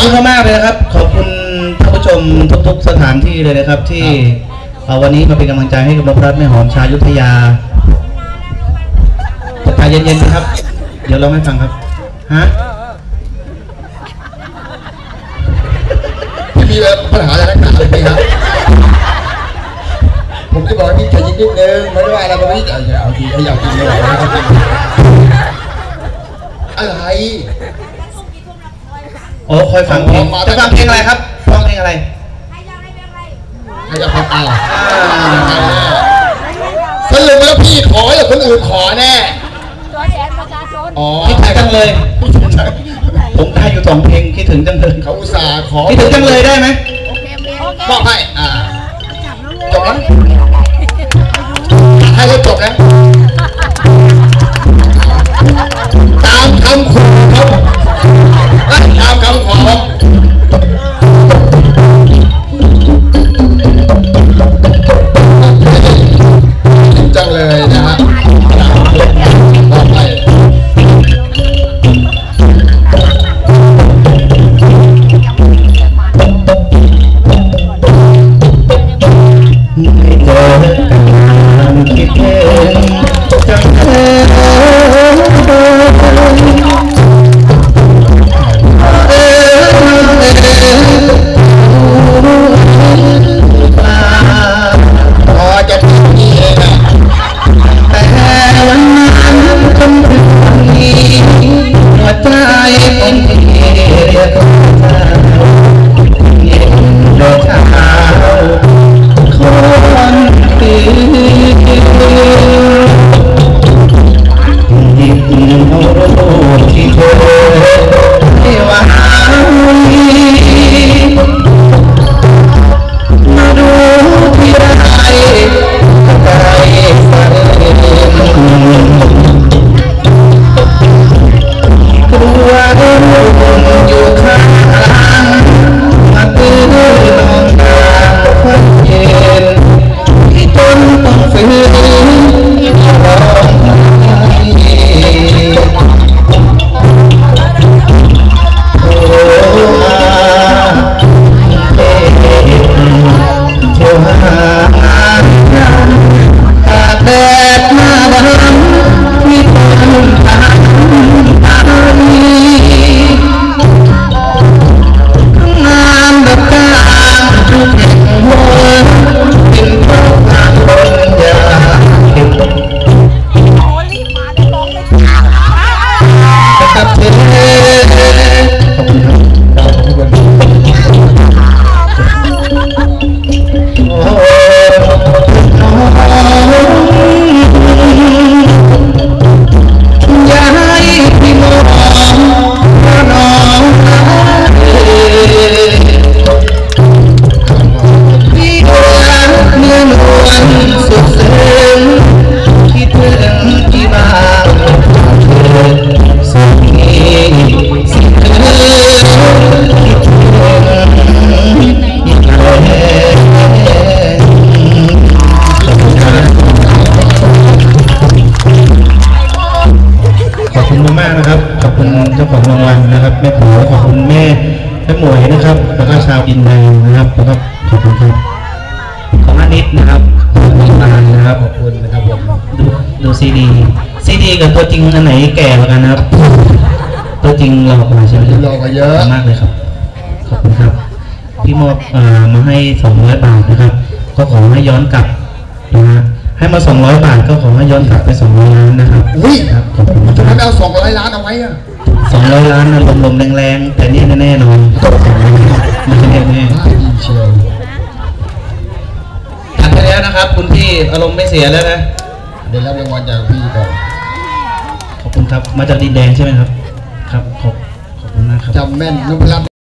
คุณมากๆเลยนะครับ ขอบคุณท่านผู้ชมทุกๆสถานที่เลยนะครับ ที่เอ่อวันนี้มาเป็นกำลังใจให้กับนพรัตน์แม่หอมชายุทธยาใจเย็นๆนะครับ เดี๋ยวร้องให้ฟังครับฮะพี่มีปัญหาอะไรนักหนาเลยพี่ครับผมจะบอกว่าพี่ใจเย็นนิดนึงไม่ได้ว่าอะไรมันไม่ได้เอาเอาทีเอาอยากกินไม่ไหวแล้วครับอะไร โอ้คอยฟังเพลงจะฟังเพลงอะไรครับฟังเพลงอะไรให้เอาความอ่าสรุปแล้วพี่ขอหรือคนอื่นขอแน่ตัวแทนประชาชนอ๋อคิดถึงจังเลยผมได้อยู่สองเพลงคิดถึงจังเลยเขาอุตส่าห์ขอคิดถึงจังเลยได้ไหมโอเคโอเคโอเคมอบให้อ่าจบแล้วให้เขาจบนะ จัากๆนะครับขอบคุณเจ้าของรางวัลนะครับแม่ผัวขอบคุณแม่แม่หมวยนะครับ แล้วก็ชาวอินแดงนะครับแล้วก็ขอบคุณครับของอานิดนะครับขอบคุณมากนะครับขอบคุณนะครับผมดูดูซีดีซีดีกับตัวจริงอันไหนแก่กว่ากันนะครับตัวจริงหล่อกว่าใช่ไหมหล่อกว่าเยอะขบคุณมากเลยครับขอบคุณครับพี่มอบเอ่อมาให้สองร้อยบาทนะครับ ก็ขอให้ย้อนกลับนะฮะ ให้มาสองร้อยบาทก็ขอให้ย้อนกลับไปสองร้อยล้านนะครับอุ้ยครับขอบคุณทำไมไม่เอาสองร้อยล้านเอาไว้อะสองร้อยล้านนะลมๆแรงๆ แต่นี่แน่ๆนอนไม่ใช่แน่ดีเชียวๆทันไปแล้วนะครับ คุณพี่อารมณ์ไม่เสียแล้วนะ เดี๋ยวรับรางวัลจากพี่ก่อนขอบคุณครับ มาจากดินแดงใช่ไหมครับ ครับ ขอบขอบคุณมากครับ จำแม่นนพรัตน์